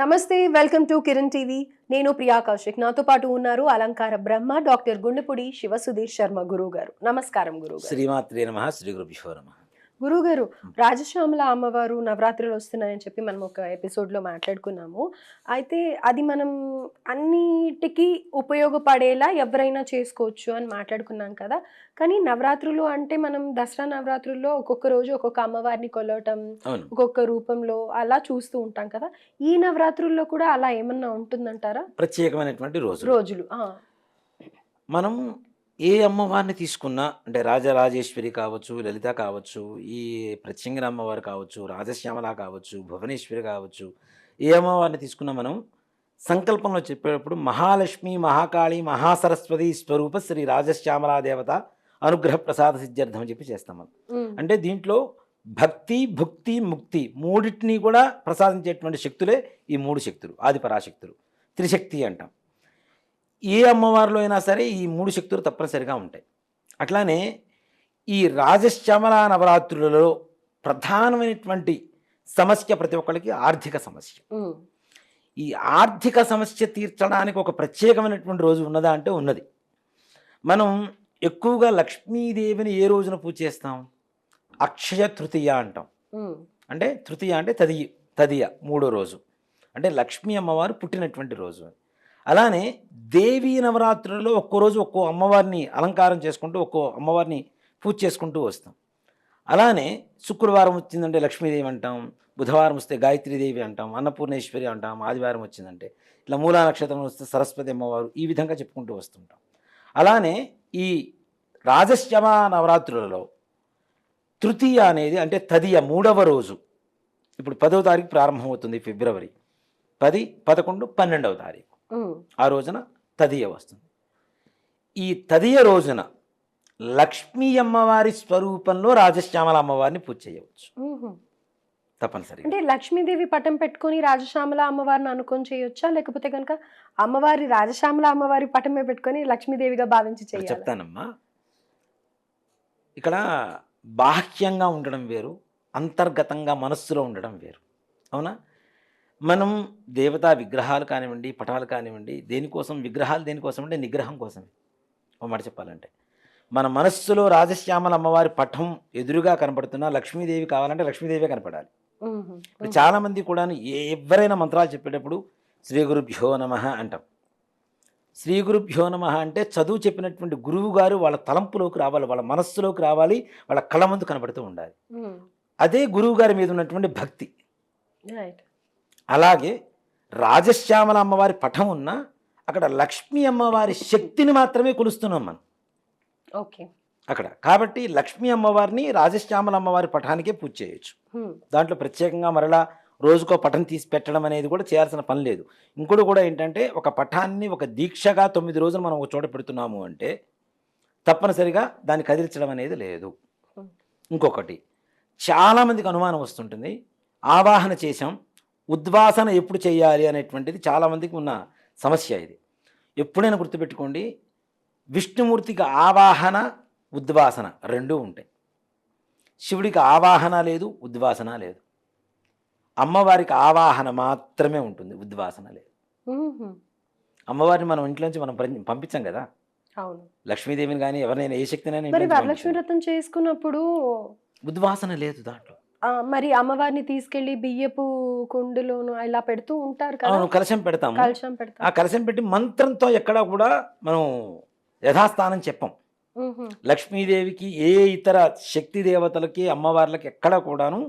నమస్తే welcome to Kiran TV. నేను ప్రియా కౌశిక్. నాతో పాటు ఉన్నారు అలంకార బ్రహ్మ డాక్టర్ గుండెపూడి శివ సుధీర్ శర్మ గురువు గారు నమస్కారం గురువు శ్రీమాత్రే నమ శ్రీ గురుభ్యో నమ. గురువు గారు రాజశ్యామల అమ్మవారు నవరాత్రులు వస్తున్నాయని చెప్పి మనం ఒక ఎపిసోడ్లో మాట్లాడుకున్నాము. అయితే అది మనం అన్నిటికీ ఉపయోగపడేలా ఎవరైనా చేసుకోవచ్చు అని మాట్లాడుకున్నాం కదా! కానీ నవరాత్రులు అంటే మనం దసరా నవరాత్రుల్లో ఒక్కొక్క రోజు ఒక్కొక్క అమ్మవారిని కొలవటం ఒక్కొక్క రూపంలో అలా చూస్తూ ఉంటాం కదా! ఈ నవరాత్రుల్లో కూడా అలా ఏమన్నా ఉంటుందంటారా? ప్రత్యేకమైనటువంటి రోజు రోజులు మనం ఏ అమ్మవారిని తీసుకున్నా అంటే రాజరాజేశ్వరి కావచ్చు లలిత కావచ్చు ఈ ప్రత్యంగిర అమ్మవారు కావచ్చు రాజశ్యామల కావచ్చు భువనేశ్వరి కావచ్చు ఏ అమ్మవారిని తీసుకున్నా మనం సంకల్పంలో చెప్పేటప్పుడు మహాలక్ష్మి మహాకాళి మహాసరస్వతి స్వరూప శ్రీ రాజశ్యామలా దేవత అనుగ్రహ ప్రసాద సిద్ధ్యర్థం అని చెప్పి చేస్తాం మనం. అంటే దీంట్లో భక్తి భుక్తి ముక్తి మూడింటిని కూడా ప్రసాదించేటువంటి శక్తులే ఈ మూడు శక్తులు ఆది పరాశక్తులు. త్రిశక్తి అంటాం. ఏ అమ్మవారిలో అయినా సరే ఈ మూడు శక్తులు తప్పనిసరిగా ఉంటాయి. అట్లానే ఈ రాజశ్యామల నవరాత్రులలో ప్రధానమైనటువంటి సమస్య ప్రతి ఒక్కరికి ఆర్థిక సమస్య. ఈ ఆర్థిక సమస్య తీర్చడానికి ఒక ప్రత్యేకమైనటువంటి రోజు ఉన్నదా అంటే ఉన్నది. మనం ఎక్కువగా లక్ష్మీదేవిని ఏ రోజున పూజ చేస్తాం? అక్షయ తృతీయ అంటాం. అంటే తృతీయ అంటే తదియ తదియ మూడో రోజు. అంటే లక్ష్మీ అమ్మవారు పుట్టినటువంటి రోజు. అని అలానే దేవీ నవరాత్రులలో ఒక్కో రోజు ఒక్కో అమ్మవారిని అలంకారం చేసుకుంటూ ఒక్కో అమ్మవారిని పూజ చేసుకుంటూ వస్తాం. అలానే శుక్రవారం వచ్చిందంటే లక్ష్మీదేవి అంటాం బుధవారం వస్తే గాయత్రీదేవి అంటాం అన్నపూర్ణేశ్వరి అంటాం ఆదివారం వచ్చిందంటే ఇట్లా మూలా నక్షత్రం వస్తే సరస్వతి అమ్మవారు ఈ విధంగా చెప్పుకుంటూ వస్తుంటాం. అలానే ఈ రాజశ్యమ నవరాత్రులలో తృతీయ అనేది అంటే తదియ మూడవ రోజు ఇప్పుడు పదవ తారీఖు ప్రారంభమవుతుంది ఫిబ్రవరి పది పదకొండు పన్నెండవ తారీఖు. ఆ రోజున తదియ వస్తుంది. ఈ తదియ రోజున లక్ష్మీ అమ్మవారి స్వరూపంలో రాజశ్యామల అమ్మవారిని పూజ చేయవచ్చు. ఉహు. తప్పనిసరిగా. అంటే లక్ష్మీదేవి పటం పెట్టుకొని రాజశ్యామల అమ్మవారిని అనుకొని చేయొచ్చా? లేకపోతే కనుక అమ్మవారి రాజశ్యామల అమ్మవారి పటమే పెట్టుకొని లక్ష్మీదేవిగా భావించి చేయాలి? చెప్తానమ్మా. ఇక్కడ బాహ్యంగా ఉండడం వేరు అంతర్గతంగా మనస్సులో ఉండడం వేరు. అవునా? మనం దేవతా విగ్రహాలు కానివ్వండి పటాలు కానివ్వండి దేనికోసం విగ్రహాలు దేనికోసం అంటే నిగ్రహం కోసమే. ఒక మాట చెప్పాలంటే. మన మనస్సులో రాజశ్యామల అమ్మవారి పటం ఎదురుగా కనపడుతున్నా లక్ష్మీదేవి కావాలంటే లక్ష్మీదేవే కనపడాలి. ఇప్పుడు చాలామంది కూడా ఎవరైనా మంత్రాలు చెప్పేటప్పుడు శ్రీ గురుభ్యో నమ అంటాం. శ్రీ గురుభ్యో నమ అంటే చదువు చెప్పినటువంటి గురువు గారు వాళ్ళ తలంపులోకి రావాలి వాళ్ళ మనస్సులోకి రావాలి వాళ్ళ కళ్ళ ముందు కనబడుతూ ఉండాలి. అదే గురువు గారి మీద ఉన్నటువంటి భక్తి. రైట్ అలాగే రాజశ్యామల అమ్మవారి పటం ఉన్న అక్కడ లక్ష్మీ అమ్మవారి శక్తిని మాత్రమే కొలుస్తున్నాం మనం. ఓకే. అక్కడ. కాబట్టి లక్ష్మీ అమ్మవారిని రాజశ్యామల అమ్మవారి పటానికే పూజ చేయొచ్చు. దాంట్లో ప్రత్యేకంగా మరలా రోజుకో పటం తీసి పెట్టడం అనేది కూడా చేయాల్సిన పని లేదు. ఇంకోటి కూడా ఏంటంటే ఒక పటాన్ని ఒక దీక్షగా తొమ్మిది రోజులు మనం ఒక చోట పెడుతున్నాము అంటే తప్పనిసరిగా దాన్ని కదిలించడం అనేది లేదు. ఇంకొకటి చాలామందికి అనుమానం వస్తుంటుంది. ఆవాహన చేశాం ఉద్వాసన ఎప్పుడు చేయాలి అనేటువంటిది చాలామందికి ఉన్న సమస్య ఇది. ఎప్పుడైనా గుర్తుపెట్టుకోండి విష్ణుమూర్తికి ఆవాహన ఉద్వాసన రెండూ ఉంటాయి. శివుడికి ఆవాహన లేదు ఉద్వాసన లేదు. అమ్మవారికి ఆవాహన మాత్రమే ఉంటుంది ఉద్వాసన లేదు. అమ్మవారిని మనం ఇంట్లోంచి మనం పంపించాం కదా? అవును. లక్ష్మీదేవిని కానీ ఎవరినైనా ఏ శక్తినైనా చేసుకున్నప్పుడు ఉద్వాసన లేదు దాంట్లో. మరి అమ్మవారిని తీసుకెళ్ళి బియ్యపు కుండులోను ఇలా పెడుతూ ఉంటారు కదా? అవును కలశం పెడతాము. కలశం ఆ పెడతారు కలశం పెట్టి మంత్రంతో ఎక్కడా కూడా మనం యథాస్థానం చెప్పం. లక్ష్మీదేవికి ఏ ఇతర శక్తి దేవతలకి అమ్మవార్లకి ఎక్కడ కూడాను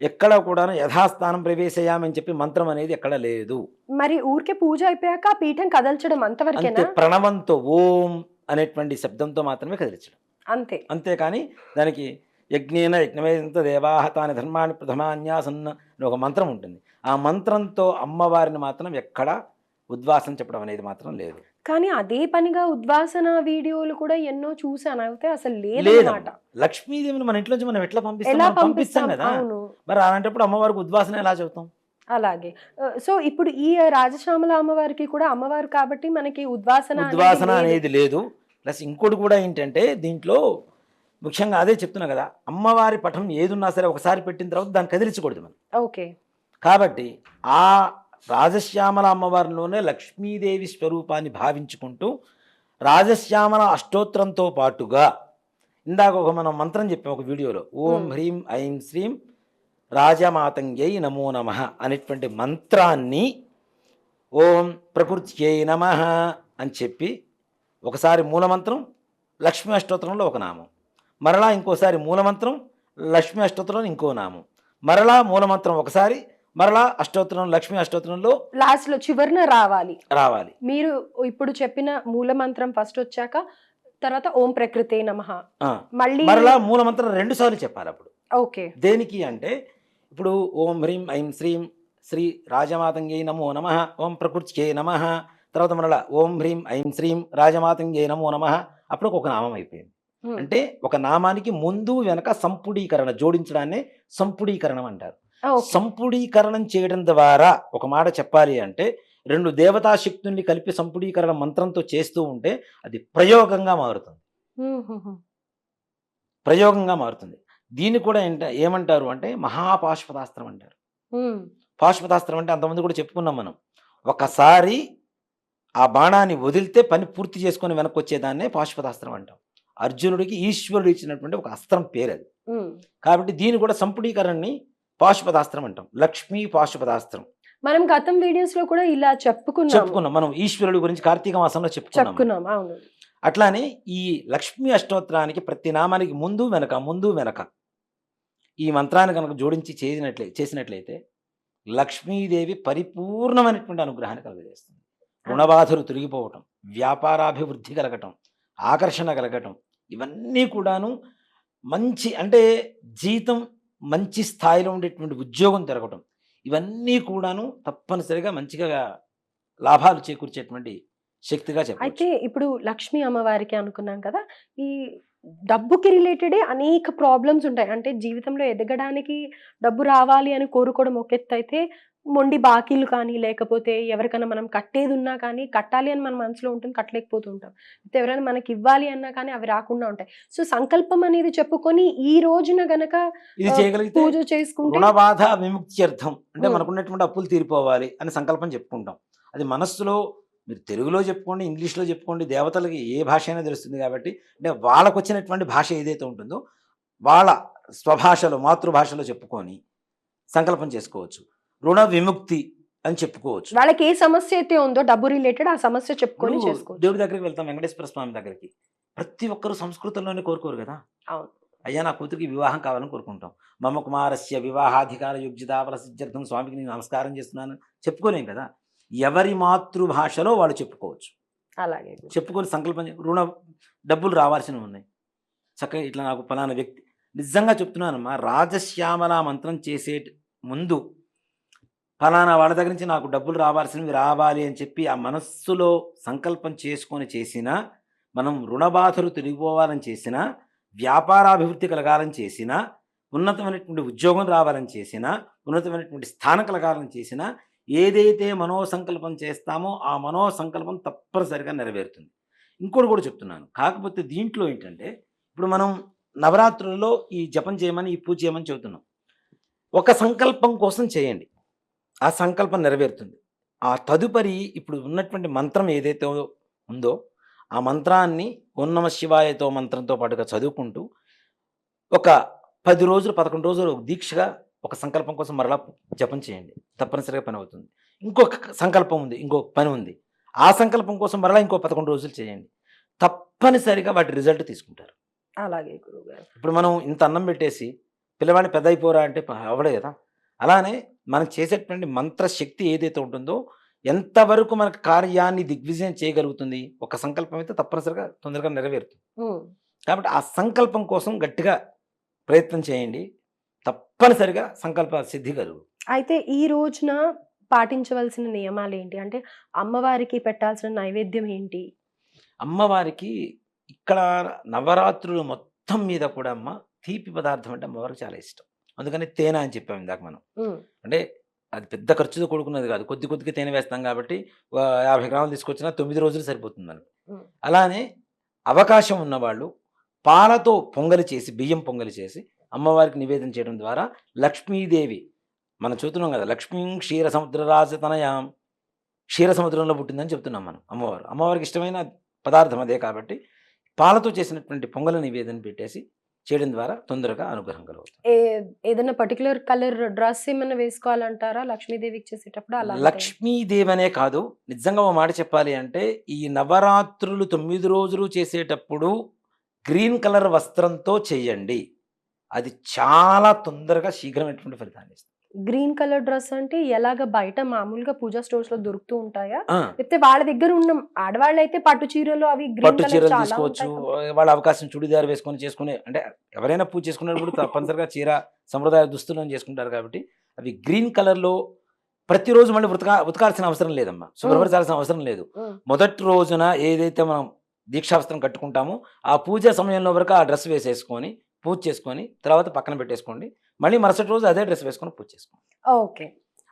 ఎక్కడ కూడాను యథాస్థానం ప్రవేశయామని చెప్పి మంత్రం అనేది ఎక్కడ లేదు. మరి ఊరికే పూజ అయిపోయాక ఆ పీఠం కదల్చడం అంతే అంతవరకేనా ప్రణవంతో ఓం అనేటువంటి శబ్దంతో మాత్రమే కదిలించడం. అంతే. అంతేకాని దానికి యజ్ఞేన యజ్ఞమేంత దేవాహ తాని ధర్మాన్ని ప్రథమాన్యాసన్న అని ఒక మంత్రం ఉంటుంది. ఆ మంత్రంతో అమ్మవారిని మాత్రం ఎక్కడ ఉద్వాసం చెప్పడం అనేది మాత్రం లేదు. కానీ అదే పనిగా ఉద్వాసన వీడియోలు కూడా ఎన్నో చూసాను అయితే అసలు లేదు లేదన్నమాట. లక్ష్మీదేవిని మన ఇంట్లోంచి మనం ఎట్లా పంపిస్తాం? పంపిస్తాం కదా. మరి అలాంటప్పుడు అమ్మవారికి ఉద్వాసన ఎలా చెబుతాం? అలాగే. సో ఇప్పుడు ఈ రాజశ్యామల అమ్మవారికి కూడా అమ్మవారు కాబట్టి మనకి ఉద్వాసన ఉద్వాసన. అనేది లేదు. ప్లస్ ఇంకోటి కూడా ఏంటంటే దీంట్లో ముఖ్యంగా అదే చెప్తున్నా కదా అమ్మవారి పటం ఏదున్నా సరే ఒకసారి పెట్టిన తర్వాత దాన్ని కదిలించకూడదు మనం. ఓకే. కాబట్టి ఆ రాజశ్యామల అమ్మవారిలోనే లక్ష్మీదేవి స్వరూపాన్ని భావించుకుంటూ రాజశ్యామల అష్టోత్తరంతో పాటుగా ఇందాక ఒక మనం మంత్రం చెప్పాం ఒక వీడియోలో ఓం. హ్రీం ఐం శ్రీం రాజమాతంగై నమో నమ అనేటువంటి మంత్రాన్ని ఓం ప్రకృత్యై నమ అని చెప్పి ఒకసారి మూలమంత్రం లక్ష్మీ అష్టోత్తరంలో ఒక నామం. మరలా ఇంకోసారి మూలమంత్రం లక్ష్మీ అష్టోత్తరంలో ఇంకో నామం. మరలా మూలమంత్రం ఒకసారి మరలా అష్టోత్తరం లక్ష్మీ అష్టోత్తరంలో లాస్ట్లో చివరిన రావాలి. రావాలి. మీరు ఇప్పుడు చెప్పిన మూల మంత్రం ఫస్ట్ వచ్చాక తర్వాత ఓం ప్రకృతే నమ. మళ్ళీ మరలా మూలమంత్రం రెండు సార్లు చెప్పాలి అప్పుడు. ఓకే. దేనికి అంటే ఇప్పుడు ఓం హ్రీం ఐం శ్రీం శ్రీ రాజమాతంగై నమో నమ ఓం ప్రకృత్యై నమ తర్వాత మరలా ఓం హ్రీం ఐం శ్రీం రాజమాతంగై నమో నమ అప్పుడు ఒక నామం అయిపోయింది. అంటే ఒక నామానికి ముందు వెనక సంపుడీకరణ జోడించడాన్ని సంపుడీకరణం అంటారు. సంపుడీకరణం చేయడం ద్వారా ఒక మాట చెప్పాలి అంటే రెండు దేవతా శక్తుల్ని కలిపి సంపుడీకరణ మంత్రంతో చేస్తూ ఉంటే అది ప్రయోగంగా మారుతుంది. ప్రయోగంగా మారుతుంది. దీన్ని కూడా ఏంట ఏమంటారు అంటే మహాపాశుపతాస్త్రం అంటారు. హ్మ్. పాశుపతాస్త్రం అంటే అంతమంది కూడా చెప్పుకున్నాం మనం. ఒకసారి ఆ బాణాన్ని వదిలితే పని పూర్తి చేసుకొని వెనక్కి వచ్చేదాన్నే పాశుపతాస్త్రం అంటాం. అర్జునుడికి ఈశ్వరుడు ఇచ్చినటువంటి ఒక అస్త్రం పేరు అది. కాబట్టి దీన్ని కూడా సంపుడీకరణని పాశుపతాస్త్రం అంటాం. లక్ష్మీ పాశుపతాస్త్రం మనం గతం వీడియోస్లో కూడా ఇలా చెప్పుకున్నాం చెప్పుకున్నాం. మనం ఈశ్వరుడి గురించి కార్తీక మాసంలో చెప్పుకున్నాం. చెప్పుకున్నాం అవును. అట్లానే ఈ లక్ష్మీ అష్టోత్తరానికి ప్రతి నామానికి ముందు వెనక ముందు వెనక ఈ మంత్రాన్ని కనుక జోడించి చేసినట్లే చేసినట్లయితే లక్ష్మీదేవి పరిపూర్ణమైనటువంటి అనుగ్రహాన్ని కలుగజేస్తుంది. రుణబాధలు తొలగిపోవటం వ్యాపారాభివృద్ధి కలగటం ఆకర్షణ కలగటం. ఇవన్నీ కూడాను మంచి అంటే జీతం మంచి స్థాయిలో ఉండేటువంటి ఉద్యోగం తిరగటం ఇవన్నీ కూడాను తప్పనిసరిగా మంచిగా లాభాలు చేకూర్చేటువంటి శక్తిగా చెప్పచ్చు అయితే ఇప్పుడు లక్ష్మీ అమ్మవారికి అనుకున్నాం కదా ఈ డబ్బుకి రిలేటెడే అనేక ప్రాబ్లమ్స్ ఉంటాయి. అంటే జీవితంలో ఎదగడానికి డబ్బు రావాలి అని కోరుకోవడం ఒక ఎత్తు అయితే మొండి బాకీలు కానీ లేకపోతే ఎవరికైనా మనం కట్టేది ఉన్నా కానీ కట్టాలి అని మన మనసులో ఉంటుంది కట్టలేకపోతూ ఉంటాం. అయితే ఎవరైనా మనకి ఇవ్వాలి అన్నా కానీ అవి రాకుండా ఉంటాయి. సో సంకల్పం అనేది చెప్పుకొని ఈ రోజున గనక పూజ చేసుకుంటే రుణబాధ విముక్త్యర్థం అంటే. మనకున్నటువంటి అప్పులు తీరిపోవాలి అని సంకల్పం చెప్పుకుంటాం. అది మనస్సులో మీరు తెలుగులో చెప్పుకోండి ఇంగ్లీష్లో చెప్పుకోండి దేవతలకి ఏ భాష అయినా తెలుస్తుంది కాబట్టి అంటే వాళ్ళకు వచ్చినటువంటి భాష ఏదైతే ఉంటుందో వాళ్ళ స్వభాషలో మాతృభాషలో చెప్పుకొని సంకల్పం చేసుకోవచ్చు. రుణ విముక్తి అని చెప్పుకోవచ్చు. వాళ్ళకి ఏ సమస్య అయితే ఉందో డబ్బు రిలేటెడ్ ఆ సమస్య చెప్పుకొని చేసుకోవచ్చు. దేవుడి దగ్గరికి వెళ్తాం వెంకటేశ్వర స్వామి దగ్గరికి. ప్రతి ఒక్కరు సంస్కృతంలోనే కోరుకోరు కదా? అవును. అయ్యా నా కూతురికి వివాహం కావాలని కోరుకుంటాం. మమ కుమారస్య వివాహాధికార యుగ్జితాపల సిద్ధ్యర్థం స్వామికి నేను నమస్కారం చేస్తున్నాను. చెప్పుకోలేం కదా? ఎవరి మాతృభాషలో వాళ్ళు చెప్పుకోవచ్చు. అలాగే చెప్పుకొని సంకల్పం రుణ డబ్బులు రావాల్సినవి ఉన్నాయి. చక్కగా ఇట్లా నాకు ఫలానా వ్యక్తి నిజంగా చెప్తున్నానమ్మా రాజశ్యామల మంత్రం చేసే ముందు ఫలానా వాళ్ళ దగ్గర నుంచి నాకు డబ్బులు రావాల్సినవి రావాలి అని చెప్పి ఆ మనస్సులో సంకల్పం చేసుకొని చేసినా మనం రుణబాధలు తొలగిపోవాలని చేసినా వ్యాపారాభివృద్ధి కలగాలని చేసినా ఉన్నతమైనటువంటి ఉద్యోగం రావాలని చేసినా ఉన్నతమైనటువంటి స్థానం కలగాలని చేసినా ఏదైతే మనోసంకల్పం చేస్తామో ఆ మనోసంకల్పం తప్పనిసరిగా నెరవేరుతుంది. ఇంకోటి కూడా చెప్తున్నాను. కాకపోతే దీంట్లో ఏంటంటే ఇప్పుడు మనం నవరాత్రులలో ఈ జపం చేయమని ఈ పూజ చేయమని చెబుతున్నాం. ఒక సంకల్పం కోసం చేయండి. ఆ సంకల్పం నెరవేరుతుంది. ఆ తదుపరి ఇప్పుడు ఉన్నటువంటి మంత్రం ఏదైతే ఉందో ఆ మంత్రాన్ని ఉన్నమ శివాయతో మంత్రంతో పాటుగా చదువుకుంటూ ఒక పది రోజులు పదకొండు రోజులు దీక్షగా ఒక సంకల్పం కోసం మరలా జపం చేయండి. తప్పనిసరిగా పని అవుతుంది. ఇంకొక సంకల్పం ఉంది ఇంకొక పని ఉంది. ఆ సంకల్పం కోసం మరలా ఇంకో పదకొండు రోజులు చేయండి. తప్పనిసరిగా వాటి రిజల్ట్ తీసుకుంటారు. అలాగే ఇప్పుడు మనం ఇంత అన్నం పెట్టేసి పిల్లవాడిని పెద్ద అయిపోరా అంటే అవడే కదా. అలానే మనం చేసేటువంటి మంత్రశక్తి ఏదైతే ఉంటుందో ఎంతవరకు మనకు కార్యాన్ని దిగ్విజయం చేయగలుగుతుంది ఒక సంకల్పం అయితే తప్పనిసరిగా తొందరగా నెరవేరుతుంది. కాబట్టి ఆ సంకల్పం కోసం గట్టిగా ప్రయత్నం చేయండి. తప్పనిసరిగా సంకల్ప సిద్ధి కలుగు. అయితే ఈ రోజున పాటించవలసిన నియమాలు ఏంటి? అంటే అమ్మవారికి పెట్టాల్సిన నైవేద్యం ఏంటి? అమ్మవారికి ఇక్కడ నవరాత్రులు మొత్తం మీద కూడా అమ్మ తీపి పదార్థం అంటే అమ్మవారికి చాలా ఇష్టం. అందుకని తేనె అని చెప్పాము ఇందాక మనం. అంటే అది పెద్ద ఖర్చుతో కూడుకున్నది కాదు. కొద్ది కొద్దిగా తేనె వేస్తాం కాబట్టి యాభై గ్రాములు తీసుకొచ్చినా తొమ్మిది రోజులు సరిపోతుంది మనకి. అలానే అవకాశం ఉన్నవాళ్ళు పాలతో పొంగలి చేసి బియ్యం పొంగలి చేసి అమ్మవారికి నివేదన చేయడం ద్వారా లక్ష్మీదేవి మనం చూస్తున్నాం కదా లక్ష్మీ క్షీర సముద్ర రాజతనయాం. క్షీర సముద్రంలో పుట్టిందని చెప్తున్నాం మనం అమ్మవారు. అమ్మవారికి ఇష్టమైన పదార్థం అదే కాబట్టి పాలతో చేసినటువంటి పొంగల నివేదన పెట్టేసి చేయడం ద్వారా తొందరగా అనుగ్రహం కలుగుతుంది. ఏదైనా పర్టికులర్ కలర్ డ్రెస్ ఏమైనా వేసుకోవాలంటారా? లక్ష్మీదేవికి చేసేటప్పుడు అలా లక్ష్మీదేవి అనే కాదు. నిజంగా ఒక మాట చెప్పాలి అంటే ఈ నవరాత్రులు తొమ్మిది రోజులు చేసేటప్పుడు గ్రీన్ కలర్ వస్త్రంతో చేయండి. అది చాలా తొందరగా శీఘ్రమైనటువంటి ఫలితాన్ని ఇస్తుంది. గ్రీన్ కలర్ డ్రెస్ అంటే ఎలాగ బయట మామూలుగా పూజా స్టోర్స్లో దొరుకుతూ ఉంటాయా? లేకపోతే వాళ్ళ దగ్గర ఉన్న ఆడవాళ్ళు అయితే పట్టు చీరలు అవి పట్టు కలర్ చీరలు తీసుకోవచ్చు. వాళ్ళ అవకాశం చుడిదార్ వేసుకొని చేసుకునే అంటే ఎవరైనా పూజ చేసుకునేటప్పుడు తప్పనిసరిగా చీర సంప్రదాయ దుస్తులను చేసుకుంటారు కాబట్టి అవి గ్రీన్ కలర్లో ప్రతిరోజు మళ్ళీ ఉతకా ఉతకాల్సిన అవసరం లేదమ్మా. శుభ్రపరచాల్సిన అవసరం లేదు. మొదటి రోజున ఏదైతే మనం దీక్షావస్త్రం కట్టుకుంటామో ఆ పూజ సమయంలో వరకు ఆ డ్రెస్ వేసేసుకొని పూజ చేసుకొని తర్వాత పక్కన పెట్టేసుకోండి. మళ్ళీ మరుసటి రోజు అదే డ్రెస్ వేసుకొని పూజ ఓకే.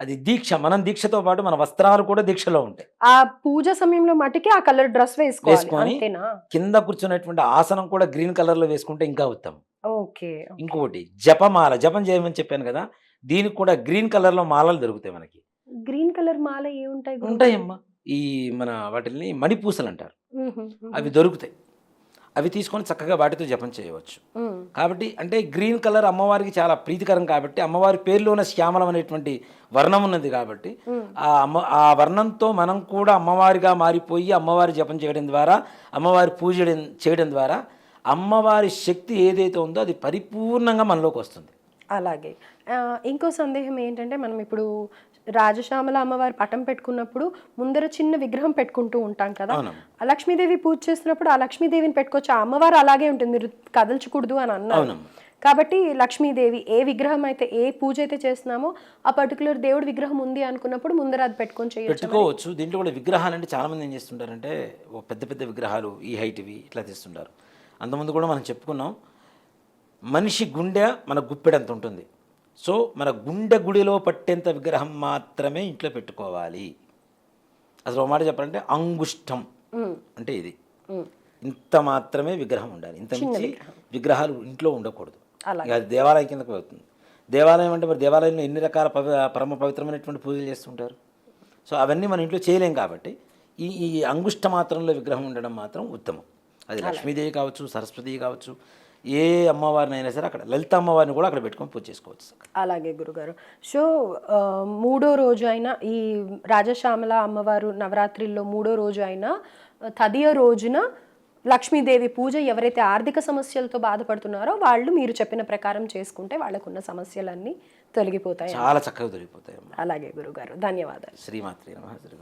అది దీక్ష మనం దీక్షతో పాటు మన వస్త్రాలు కూడా దీక్షలో ఉంటాయి. ఆ పూజ సమయంలో మటుకి ఆ కలర్ డ్రెస్ వేసుకోవాలి కింద కూర్చున్నటువంటి ఆసనం కూడా గ్రీన్ కలర్లో వేసుకుంటే ఇంకా ఉత్తమం. ఓకే ఇంకొకటి జపమాల జపం చేయమని చెప్పాను కదా దీనికి కూడా గ్రీన్ కలర్లో మాలలు దొరుకుతాయి మనకి. గ్రీన్ కలర్ మాల ఏముంటాయి గురువు? ఉంటాయమ్మా. ఈ మన వాటిని మణిపూసలు అంటారు. అవి దొరుకుతాయి. అవి తీసుకొని చక్కగా వాటితో జపం చేయవచ్చు. కాబట్టి అంటే గ్రీన్ కలర్ అమ్మవారికి చాలా ప్రీతికరం కాబట్టి అమ్మవారి పేరులోనే శ్యామలం అనేటువంటి వర్ణం ఉన్నది కాబట్టి. ఆ అమ్మ ఆ వర్ణంతో మనం కూడా అమ్మవారిగా మారిపోయి అమ్మవారి జపం చేయడం ద్వారా అమ్మవారి పూజ చేయడం- ద్వారా అమ్మవారి శక్తి ఏదైతే ఉందో అది పరిపూర్ణంగా మనలోకి వస్తుంది. అలాగే. ఇంకో సందేహం ఏంటంటే మనం ఇప్పుడు రాజశ్యామల అమ్మవారి పటం పెట్టుకున్నప్పుడు ముందర చిన్న విగ్రహం పెట్టుకుంటూ ఉంటాం కదా. ఆ లక్ష్మీదేవి పూజ చేస్తున్నప్పుడు ఆ లక్ష్మీదేవిని పెట్టుకోవచ్చు ఆ అమ్మవారు అలాగే ఉంటుంది. మీరు కదల్చకూడదు అని అన్నారు. కాబట్టి లక్ష్మీదేవి ఏ విగ్రహం అయితే ఏ పూజ అయితే చేస్తున్నామో ఆ పర్టికులర్ దేవుడి విగ్రహం ఉంది అనుకున్నప్పుడు ముందర అది పెట్టుకొని చేయొచ్చు. పెట్టుకోవచ్చు. దీంట్లో కూడా విగ్రహాలు అంటే చాలామంది ఏం చేస్తుంటారంటే పెద్ద పెద్ద విగ్రహాలు ఈ హైట్వి ఇట్లా తీస్తుంటారు. అంతకుముందు కూడా మనం చెప్పుకున్నాం మనిషి గుండె మన గుప్పెడంత ఉంటుంది. సో మన గుండె గుడిలో పట్టేంత విగ్రహం మాత్రమే ఇంట్లో పెట్టుకోవాలి. అసలు ఒక మాట చెప్పాలంటే అంగుష్టం అంటే ఇది. ఇంత మాత్రమే విగ్రహం ఉండాలి. ఇంత మించి విగ్రహాలు ఇంట్లో ఉండకూడదు. అది దేవాలయం కిందకు వెళ్తుంది. దేవాలయం అంటే మరి దేవాలయంలో ఎన్ని రకాల పవి పరమ పవిత్రమైనటువంటి పూజలు చేస్తుంటారు? సో అవన్నీ మన ఇంట్లో చేయలేం కాబట్టి ఈ ఈ అంగుష్ట మాత్రంలో విగ్రహం ఉండడం మాత్రం ఉత్తమం. అది లక్ష్మీదేవి కావచ్చు సరస్వతి కావచ్చు ఏ అమ్మవారిని అయినా సరే అక్కడ లలిత అమ్మవారిని కూడా అక్కడ పెట్టుకొని పూజ చేసుకోవచ్చు అలాగే గురుగారు. సో మూడో రోజు అయినా ఈ రాజశ్యామల అమ్మవారు నవరాత్రిలో మూడో రోజు అయినా తదియ రోజున లక్ష్మీదేవి పూజ ఎవరైతే ఆర్థిక సమస్యలతో బాధపడుతున్నారో వాళ్ళు మీరు చెప్పిన ప్రకారం చేసుకుంటే వాళ్ళకున్న సమస్యలన్నీ తొలగిపోతాయి. చాలా చక్కగా అమ్మ అలాగే గురుగారు. ధన్యవాదాలు. శ్రీమాత్రి శ్రీ